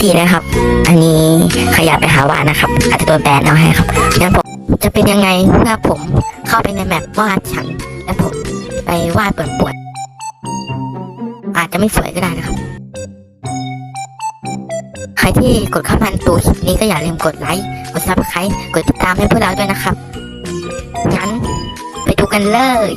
ตีนะครับ อันนี้ขยับไปหาวาดนะครับ อาจจะโดนแบนเอาให้ครับงั้นผมจะเป็นยังไงเมื่อผมเข้าไปในแมปวาดฉันแล้วผมไปวาดปวดปวดๆอาจจะไม่สวยก็ได้นะครับ ใครที่กดเข้ามาดูคลิปนี้ก็อย่าลืมกดไลค์ กดซับสไครต์กดติดตามให้พวกเราด้วยนะครับ งั้นไปดูกันเลย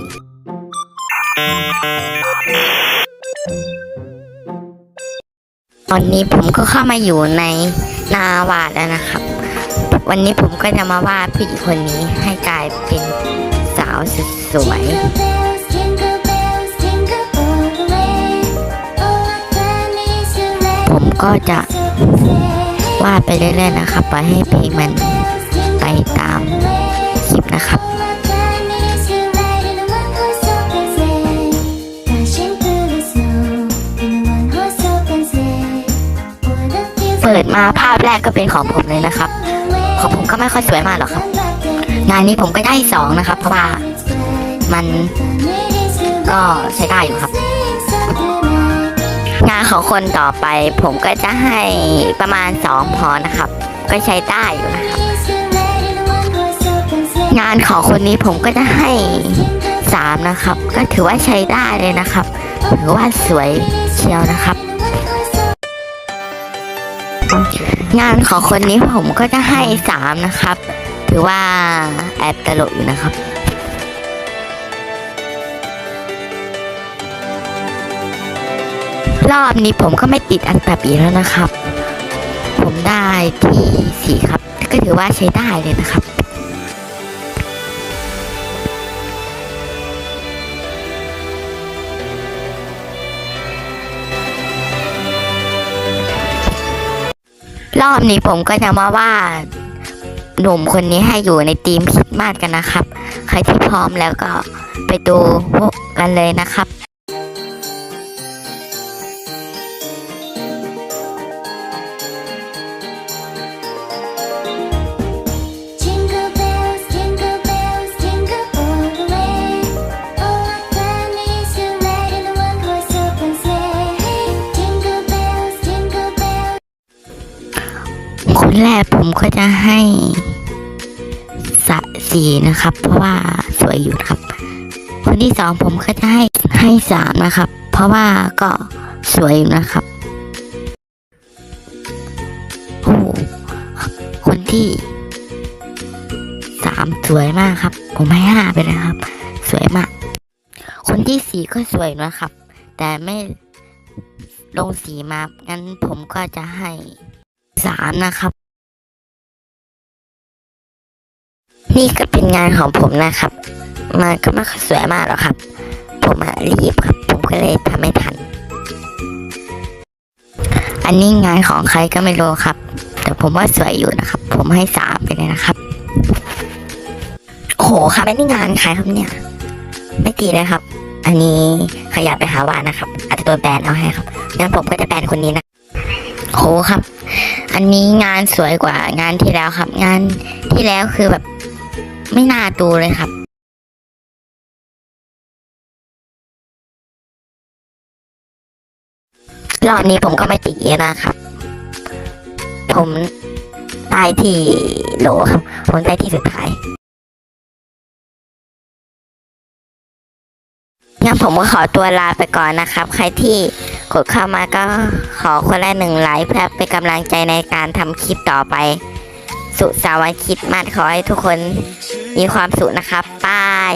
อนนี้ผมก็เข้ามาอยู่ในนาวาดแล้วนะครับ วันนี้ผมก็จะมาวาดผู้หญิงคนนี้ให้กลายเป็นสาวสุดสวย ผมก็จะวาดไปเรื่อยๆนะครับ ไปให้เพลงมันไปตามคลิปนะครับ เปิดมาภาพแรกก็เป็นของผมเลยนะครับ ของผมก็ไม่ค่อยสวยมากหรอกครับ งานนี้ผมก็ได้สองนะครับ เพราะว่ามันก็ใช้ได้อยู่ครับ งานของคนต่อไป ผมก็จะให้ประมาณสองพอนะครับ ก็ใช้ได้อยู่นะครับ งานของคนนี้ผมก็จะให้สามนะครับ ก็ถือว่าใช้ได้เลยนะครับ ถือว่าสวยเชียวนะครับ งานของคนนี้ผมก็จะให้สามนะครับ ถือว่าแอบตลกอยู่นะครับรอบนี้ผมก็ไม่ติดอันดับอีกแล้วนะครับ ผมได้ที่สี่ครับ ก็ถือว่าใช้ได้เลยนะครับ รอบนี้ผมก็จะมาว่าหนุ่มคนนี้ให้อยู่ในทีมคิดมากกันนะครับ ใครที่พร้อมแล้วก็ไปดูพวกกันเลยนะครับ คนแรกผมก็จะให้สะสีนะครับ เพราะว่าสวยอยู่นะครับ คนที่สองผมก็จะให้ให้สามนะครับ เพราะว่าก็สวยอยู่นะครับโอ้โหคนที่สามสวยมากครับ ผมให้ห้าไปเลยครับ สวยมาก คนที่สี่ก็สวยนะครับ แต่ไม่ลงสีมางั้นผมก็จะให้สามนะครับ นี่ก็เป็นงานของผมนะครับ มันก็ไม่สวยมากหรอกครับ ผมรีบครับ ผมก็เลยทำไม่ทัน อันนี้งานของใครก็ไม่รู้ครับ แต่ผมว่าสวยอยู่นะครับ ผมให้สามไปเลยนะครับโอ้โหครับอันนี้งานใครครับเนี่ย ไม่ตีเลยครับ อันนี้ขยับไปหาวานะครับ อาจจะโดนแบนเอาให้ครับงั้นผมก็จะแบนคนนี้นะโหครับ อันนี้งานสวยกว่างานที่แล้วครับ งานที่แล้วคือแบบ ไม่น่าดูเลยครับรอบนี้ผมก็ไม่ติดเยอะนะครับ ผมได้ที่โหลครับ ผมได้ที่สุดท้ายงั้นผมก็ขอตัวลาไปก่อนนะครับ ใครที่กดเข้ามาก็ขอคนละหนึ่งไลค์เพื่อเป็นกำลังใจในการทำคลิปต่อไป สุขสาวันคิดมาขอให้ทุกคนมีความสุขนะครับบาย